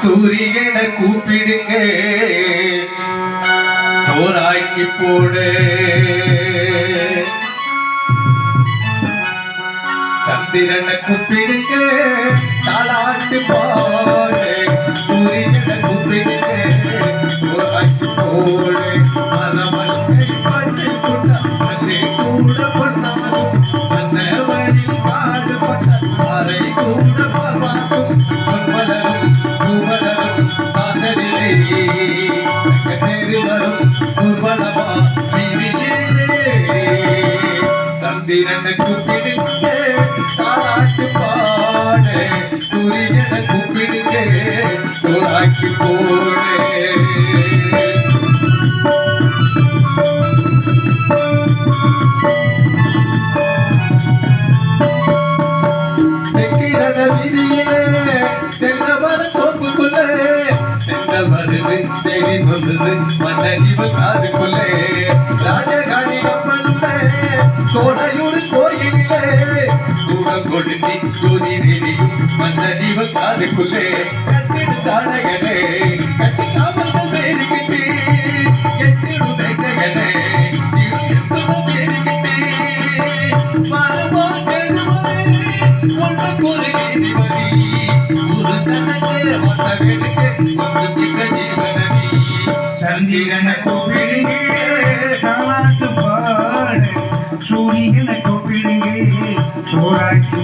சூரியன கூப்பிடுங்க. சோறாக்கி போடு. சந்திரனை கூப்பிடுங்க. தாளாட்டு போ சந்திரனை கூப்பிடுங்க தாராட்டு பாட துரியனுக்கு கூப்பிடுங்க தோராக்கி போடு வருது தேடி சொல்லுது மன்னடிவு காதுக்குள்ளே ராஜகாணி கப்பல்லே கோயிலே சூடம் கொடுத்தி ஜோதி வந்த தீப காதுக்குள்ளே கட்டிடு தாழகனே கட்டி காமல் வேறு கிட்டி எட்டிடு தைத்தகனே சந்திரன கூப்பிடுங்க சூரியனை கொப்பிடுங்கே சோராட்சி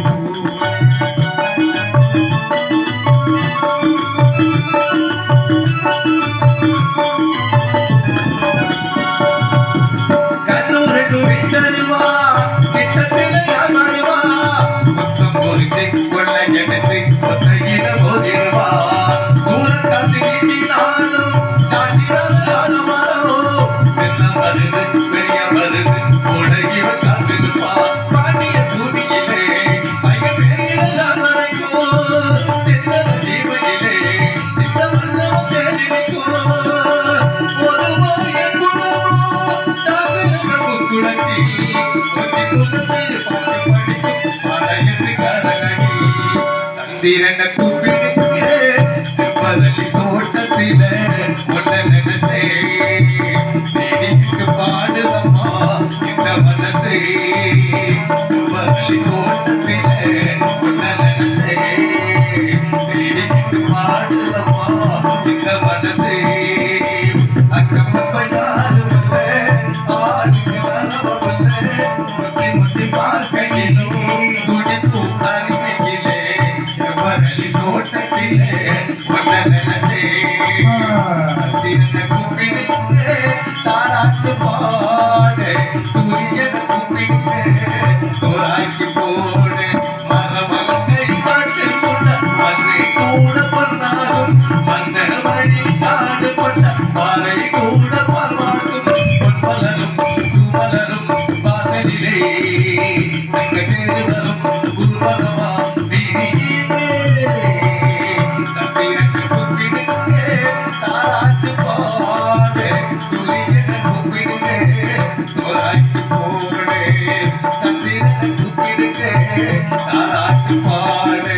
சந்திரனை கூப்பிடுங்க திருப்பதலி தோட்டத்தில ஒன்ன நினைத்தே. பாடுதம்மா இந்த மனசே. திருப்பதலி தோட்டத்தில ஒன்ன நினைத்தே. பாடுதம்மா இந்த மனசே. எவரலி தோட்டத்திலே ஒன்ன நினைத்தே தாராட்டு பாடு சூரியனை கூப்பிடுங்க தோராக்கி போடு மரமலத்தை காட்டில் கொண்ட மண்ணை கூட பண்ணாலும் மன்னர் வழி காடு கொண்ட பாறை கூட பரவாக்கும் பொன்மலரும் பூமலரும் பாதலிலே தங்க தேர்தலும் பூர்வகமா சோறாக்கி போடு சந்திரனை கூப்பிடுங்க தாராட்டு பாடு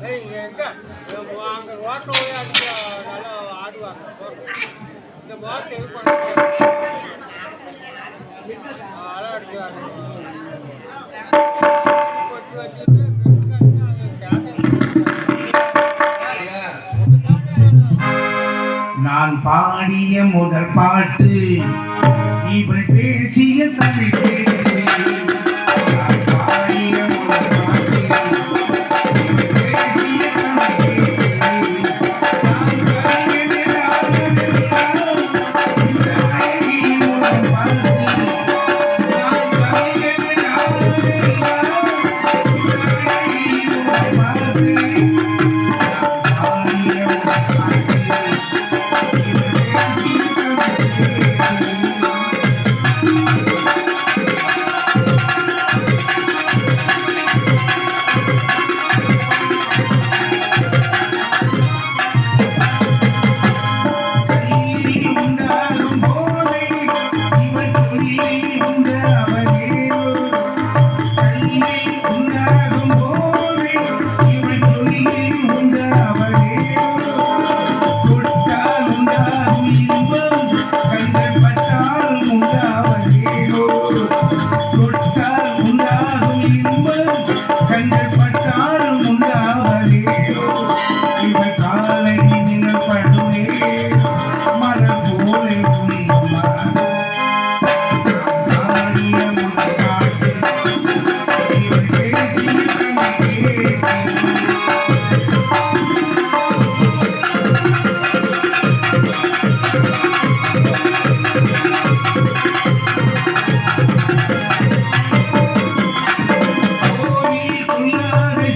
ஏய், இங்க எங்க? இங்க அங்க ரோட்ல போய் அடிச்சா நல்லா ஆடுவாங்க. போங்க. இந்த பாட்டு இது பண்ணுங்க. ஆ, அழகா அடிக்கிறாங்க. கொத்தி வச்சுட்டு, நான் பாடிய முதல் பாட்டு. இவள் பேசிய தமிழ்.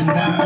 and